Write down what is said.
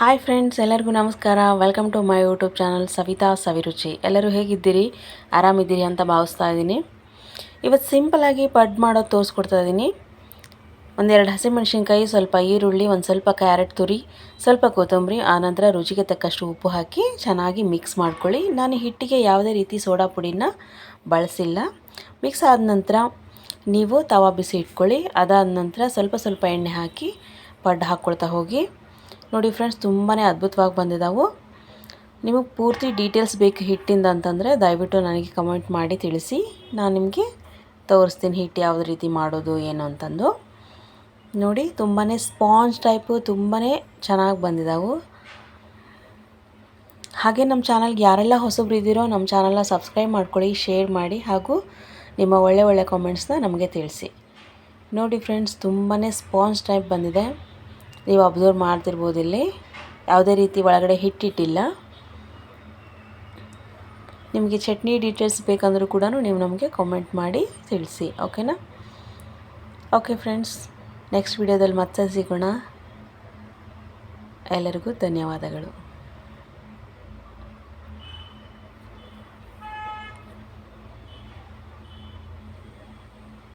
Hi friends ಎಲ್ಲರಿಗೂ ನಮಸ್ಕಾರ. Welcome to my YouTube channel Savita Saviruchi ಎಲ್ಲರೂ ಹೇಗಿದ್ದೀರಿ? ಆರಾಮಿದ್ದೀರಿ ಅಂತ ಭಾವಿಸ್ತಾ ಇದ್ದೀನಿ. ಇವತ್ತು ಸಿಂಪಲಾಗಿ ಪಡ್ ಮಾಡೋದು ತೋರಿಸ್ಕೊಡ್ತಾ ಇದ್ದೀನಿ. ಒಂದೆರಡು ಹಸಿಮೆಣಸಿನ್ಕಾಯಿ, ಸ್ವಲ್ಪ ಈರುಳ್ಳಿ, ಒಂದು ಸ್ವಲ್ಪ ಕ್ಯಾರೆಟ್ ತುರಿ, ಸ್ವಲ್ಪ ಕೊತ್ತಂಬರಿ ಆನಂತರ ರುಚಿಗೆ ತಕ್ಕಷ್ಟು ಉಪ್ಪು ಹಾಕಿ ಚೆನ್ನಾಗಿ ಮಿಕ್ಸ್ ಮಾಡ್ಕೊಳ್ಳಿ. ನಾನು ಹಿಟ್ಟಿಗೆ ಯಾವುದೇ ರೀತಿ ಸೋಡಾ ಪುಡಿನ ಬಳಸಿಲ್ಲ. ಮಿಕ್ಸ್ ಆದ ನಂತರ ನೀವು ತವಾ ಬಿಸಿ ಇಟ್ಕೊಳ್ಳಿ. ಅದಾದ ನಂತರ ಸ್ವಲ್ಪ ಸ್ವಲ್ಪ ಎಣ್ಣೆ ಹಾಕಿ ಪಡ್ ಹಾಕ್ಕೊಳ್ತಾ ಹೋಗಿ. ನೋಡಿ ಫ್ರೆಂಡ್ಸ್ ತುಂಬಾ ಅದ್ಭುತವಾಗಿ ಬಂದಿದ್ದಾವೆ ನಿಮಗೆ ಪೂರ್ತಿ ಡೀಟೇಲ್ಸ್ ಬೇಕು ಹಿಟ್ಟಿಂದ ಅಂತಂದರೆ ದಯವಿಟ್ಟು ನನಗೆ ಕಮೆಂಟ್ ಮಾಡಿ ತಿಳಿಸಿ. ನಾನು ನಿಮಗೆ ತೋರಿಸ್ತೀನಿ ಹಿಟ್ಟು ಯಾವ್ದು ರೀತಿ ಮಾಡೋದು, ಏನು ಅಂತಂದು. ನೋಡಿ ತುಂಬಾ ಸ್ಪಾಂಜ್ ಟೈಪು ತುಂಬಾ ಚೆನ್ನಾಗಿ ಬಂದಿದ್ದಾವೆ ಹಾಗೆ ನಮ್ಮ ಚಾನಲ್ಗೆ ಯಾರೆಲ್ಲ ಹೊಸಬ್ರು ಇದ್ದೀರೋ ನಮ್ಮ ಚಾನಲ್ನ ಸಬ್ಸ್ಕ್ರೈಬ್ ಮಾಡ್ಕೊಳ್ಳಿ ಶೇರ್ ಮಾಡಿ, ಹಾಗೂ ನಿಮ್ಮ ಒಳ್ಳೆ ಒಳ್ಳೆ ಕಾಮೆಂಟ್ಸ್ನ ನಮಗೆ ತಿಳಿಸಿ. ನೋಡಿ ಫ್ರೆಂಡ್ಸ್ ತುಂಬಾ ಸ್ಪಾಂಜ್ ಟೈಪ್ ಬಂದಿದೆ. ನೀವು ಅಬ್ಸರ್ವ್ ಮಾಡ್ತಿರ್ಬೋದು ಇಲ್ಲಿ. ಯಾವುದೇ ರೀತಿ ಒಳಗಡೆ ಹಿಟ್ಟಿಟ್ಟಿಲ್ಲ. ನಿಮಗೆ ಚಟ್ನಿ ಡೀಟೇಲ್ಸ್ ಬೇಕಂದರೂ ಕೂಡ ನೀವು ನಮಗೆ ಕಾಮೆಂಟ್ ಮಾಡಿ ತಿಳಿಸಿ ಓಕೆನಾ ಓಕೆ ಫ್ರೆಂಡ್ಸ್ ನೆಕ್ಸ್ಟ್ ವಿಡಿಯೋದಲ್ಲಿ ಮತ್ತೆ ಸಿಗೋಣ. ಎಲ್ಲರಿಗೂ ಧನ್ಯವಾದಗಳು.